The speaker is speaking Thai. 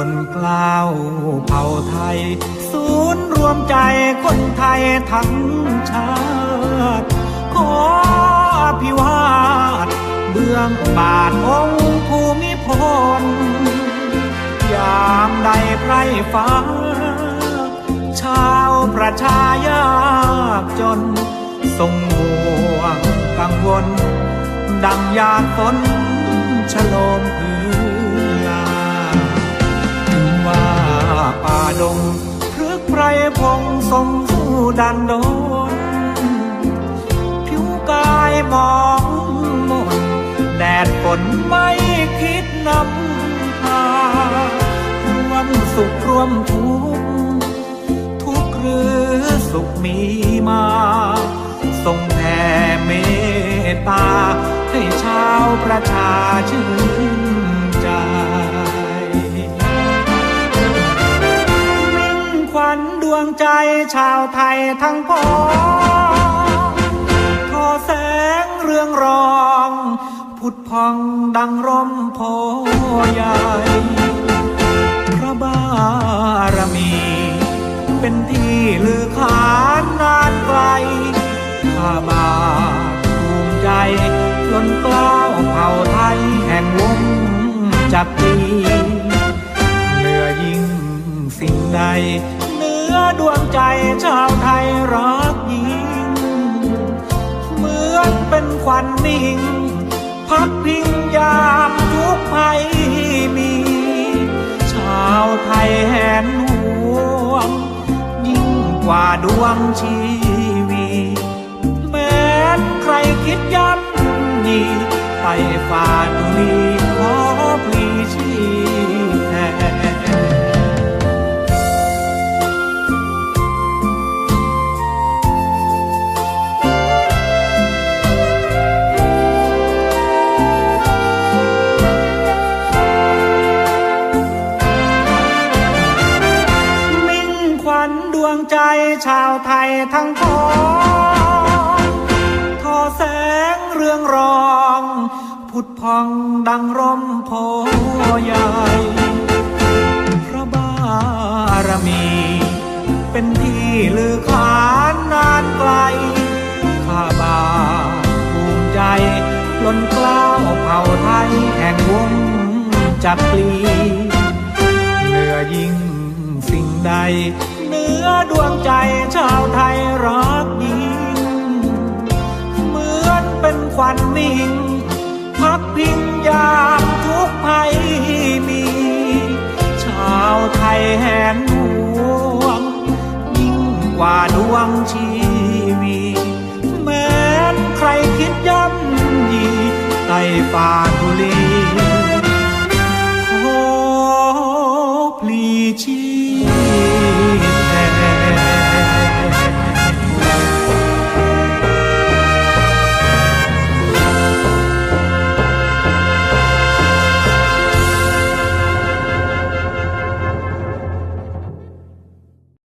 ล้นกล้าวเผ่าไทย ศูนย์รวมใจคนไทยทั้งชาติ ขออภิวาทเบื้องบาทองค์ภูมิพล ยามใดไพรฟ้า ชาวประชายากจนทรงห่วงกังวล ดังยาดฝนชโลมพื ดงพฤกษ์ไพรพงทรงสู้ดันโดนผิวกายมองมนแดดฝนไม่คิดนำพารวมสุขรวมทุกข์ทุกหรือสุขมีมาทรงแผ่เมตตาให้ชาวประชาชื่นาวไทยทั้งพ้องทอแสงเรืองรองผุดพองดังร่มโพใหญ่พระบารมี เป็นที่ลือขานนานไกลข้าบาภูมิใจล้นกล้าวเผ่าไทยแห่งวงจักรีเหนือยิ่งสิ่งใด อดวงใจชาวไทยรักยิ่ง เหมือนเป็นควันนิ่ง พักพิงยามทุกภัยมี ชาวไทยแหนห่วง ยิ่งกว่าดวงชีวีแม้นใครคิดย้ำยีไปฝ่าตุลี ใจชาวไทยทั้งพ้องทอแสงเรืองรอง ผุดพองดังร่มโพใหญ่พระบารมี เป็นที่ลือขานนานไกล ข้าบาทภูมิใจล้นกล้าวเผ่าไทยแห่งวงจักรีเหนือยิ่งสิ่งใด เหนือดวงใจชาวไทยรักยิ่งเหมือนเป็นควันนิ่งพักพิงยามทุกภัยมี ชาวไทยแหนหวง ยิ่งกว่าดวงชีวีแม้นใครคิดย่ำยีไต่ฝ่าทุลี